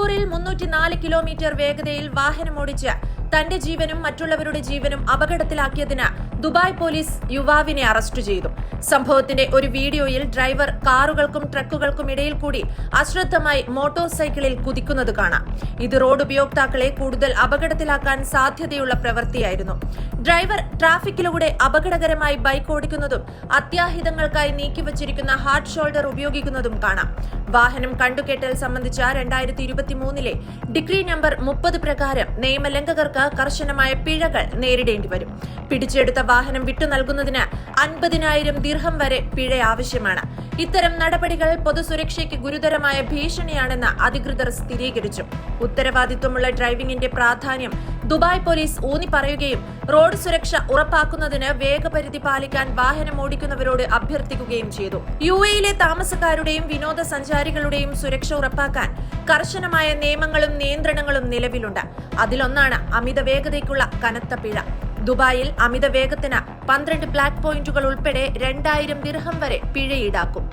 മണിക്കൂറിൽ മുന്നൂറ്റി നാല് കിലോമീറ്റർ വേഗതയിൽ വാഹനമോടിച്ച് തന്റെ ജീവനും മറ്റുള്ളവരുടെ ജീവനും അപകടത്തിലാക്കിയതിന് ദുബായ് പോലീസ് യുവാവിനെ അറസ്റ്റ് ചെയ്തു. സംഭവത്തിന്റെ ഒരു വീഡിയോയിൽ ഡ്രൈവർ കാറുകൾക്കും ട്രക്കുകൾക്കും ഇടയിൽ കൂടി അശ്രദ്ധമായി മോട്ടോർ സൈക്കിളിൽ കുതിക്കുന്നത് കാണാം. ഇത് റോഡ് ഉപയോക്താക്കളെ കൂടുതൽ അപകടത്തിലാക്കാൻ സാധ്യതയുള്ള പ്രവൃത്തിയായിരുന്നു. ഡ്രൈവർ ട്രാഫിക്കിലൂടെ അപകടകരമായി ബൈക്ക് ഓടിക്കുന്നതും അത്യാഹിതങ്ങൾക്കായി നീക്കിവച്ചിരിക്കുന്ന ഹാർഡ് ഷോൾഡർ ഉപയോഗിക്കുന്നതും കാണാം. വാഹനം കണ്ടുകെട്ടൽ സംബന്ധിച്ച രണ്ടായിരത്തി ഇരുപത്തി മൂന്നിലെ ഡിഗ്രി നമ്പർ മുപ്പത് പ്രകാരം നിയമലംഘകർക്ക് കർശനമായ പിഴകൾ നേരിടേണ്ടി വരും പിടിച്ചെടുത്ത വാഹനം വിട്ടു നൽകുന്നതിന് അൻപതിനായിരം ദീർഘം വരെ പിഴ ആവശ്യമാണ്. ഇത്തരം നടപടികൾ പൊതുസുരക്ഷയ്ക്ക് ഗുരുതരമായ ഭീഷണിയാണെന്ന് അധികൃതർ സ്ഥിരീകരിച്ചു. ഉത്തരവാദിത്വമുള്ള ഡ്രൈവിംഗിന്റെ പ്രാധാന്യം ദുബായ് പോലീസ് ഊന്നി പറയുകയും റോഡ് സുരക്ഷ ഉറപ്പാക്കുന്നതിന് വേഗപരിധി പാലിക്കാൻ വാഹനം ഓടിക്കുന്നവരോട് അഭ്യർത്ഥിക്കുകയും ചെയ്തു. യു എയിലെ താമസക്കാരുടെയും വിനോദസഞ്ചാരികളുടെയും സുരക്ഷ ഉറപ്പാക്കാൻ കർശനമായ നിയമങ്ങളും നിയന്ത്രണങ്ങളും നിലവിലുണ്ട്. അതിലൊന്നാണ് അമിത വേഗതയ്ക്കുള്ള കനത്ത പിഴ. ദുബായിൽ അമിത വേഗത്തിന് പന്ത്രണ്ട് ബ്ലാക്ക് പോയിന്റുകൾ ഉൾപ്പെടെ രണ്ടായിരം ദിർഹം വരെ പിഴ ഈടാക്കും.